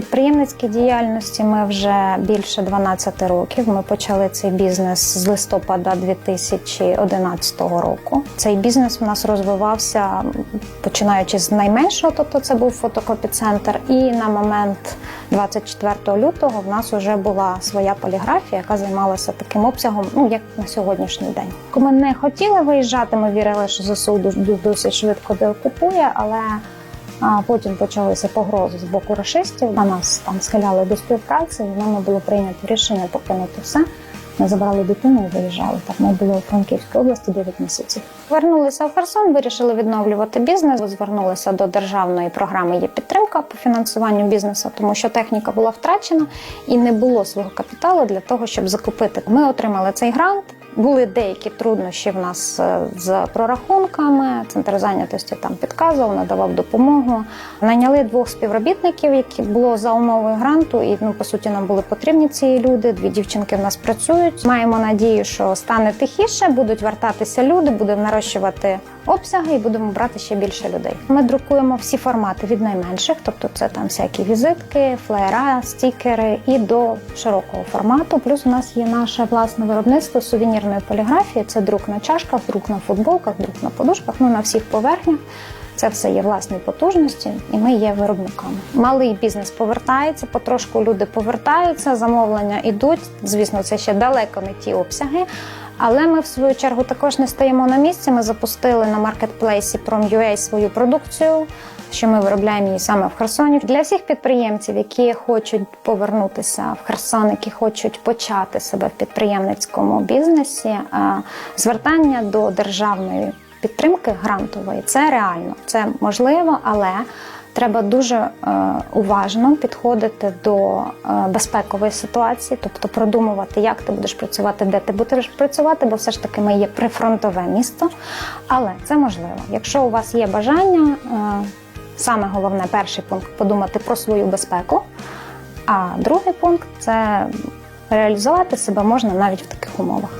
підприємницькій діяльності ми вже більше 12 років. Ми почали цей бізнес з листопада 2011 року. Цей бізнес у нас розвивався починаючи з найменшого, тобто це був фотокопіцентр. І на момент 24 лютого в нас вже була своя поліграфія, яка займалася таким обсягом, ну як на сьогоднішній день. Ми не хотіли виїжджати. Ми вірили, що ЗСУ досить швидко деокупує, але а потім почалися погрози з боку рашистів. На нас там схиляли до співпраці, і нами було прийнято рішення покинути все. Ми забрали дитину і виїжджали. Так ми були у Франківській області 9 місяців. Вернулися в Херсон, вирішили відновлювати бізнес. Звернулися до державної програми є підтримка по фінансуванню бізнесу, тому що техніка була втрачена і не було свого капіталу для того, щоб закупити. Ми отримали цей грант. Були деякі труднощі в нас е, з прорахунками. Центр зайнятості там підказував, надавав допомогу. Найняли двох співробітників, які було за умовою гранту, і ну по суті нам були потрібні ці люди. Дві дівчинки в нас працюють. Маємо надію, що стане тихіше, будуть вертатися люди, будемо нарощувати обсяги і будемо брати ще більше людей. Ми друкуємо всі формати від найменших, тобто це там всякі візитки, флеєра, стікери і до широкого формату. Плюс у нас є наше власне виробництво сувенірної поліграфії. Це друк на чашках, друк на футболках, друк на подушках, ну на всіх поверхнях. Це все є власні потужності, і ми є виробниками. Малий бізнес повертається, потрошку люди повертаються, замовлення йдуть. Звісно, це ще далеко не ті обсяги. Але ми в свою чергу також не стоїмо на місці. Ми запустили на маркетплейсі Prom.ua свою продукцію, що ми виробляємо її саме в Херсоні. Для всіх підприємців, які хочуть повернутися в Херсон, які хочуть почати себе в підприємницькому бізнесі, звертання до державної підтримки грантової це реально, це можливо, але треба дуже е, уважно підходити до е, безпекової ситуації, тобто продумувати, як ти будеш працювати, де ти будеш працювати, бо все ж таки ми є прифронтове місто. Але це можливо. Якщо у вас є бажання, е, саме головне, перший пункт подумати про свою безпеку. А другий пункт це реалізувати себе можна навіть в таких умовах.